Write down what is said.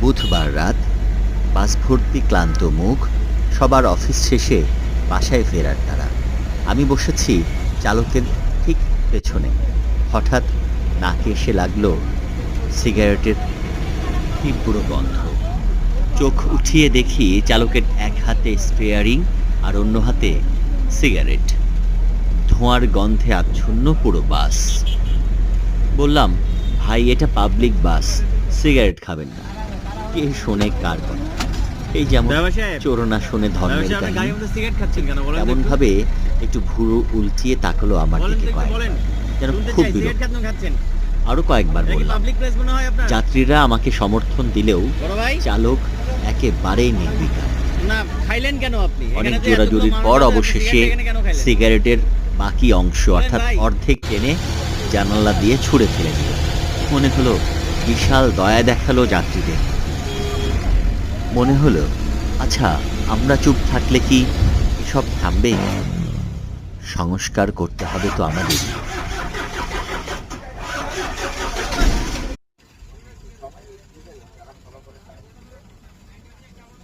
বুধবার রাত বাস ভর্তি ক্লান্ত মুখ, সবার অফিস শেষে বাসায় ফেরার তারা। আমি বসেছি চালকের ঠিক পেছনে। হঠাৎ নাকে এসে লাগল সিগারেটের তীব্র গন্ধ। চোখ উঠিয়ে দেখি চালকের এক হাতে স্পেয়ারিং আর অন্য হাতে সিগারেট। ধোঁয়ার গন্ধে আচ্ছন্ন পুরো বাস। বললাম, ভাই, এটা পাবলিক বাস, সিগারেট খাবেন না। কে শোনে কার কথা? এই যেমন। চোরনা শোনে ধর্মের কেন? এমন? ভাবে একটু। ভুরু উল্টিয়ে তাকালো আমার দিকে যেন খুব বিরক্ত। আরও কয়েকবার বললাম। যাত্রীরা আমাকে সমর্থন দিলেও চালক একেবারেই নির্বিকার। অনেক জোরাজুরির পর অবশেষে? সিগারেটের বাকি অংশ অর্থাৎ অর্ধেক টেনে জানালা দিয়ে ছুঁড়ে ফেলে দিল। মনে হলো বিশাল দয়া দেখাল যাত্রীদের। মনে হলো আচ্ছা আমরা চুপ থাকলে কি এসব থামবে সংস্কার করতে হবে তো আমাদের।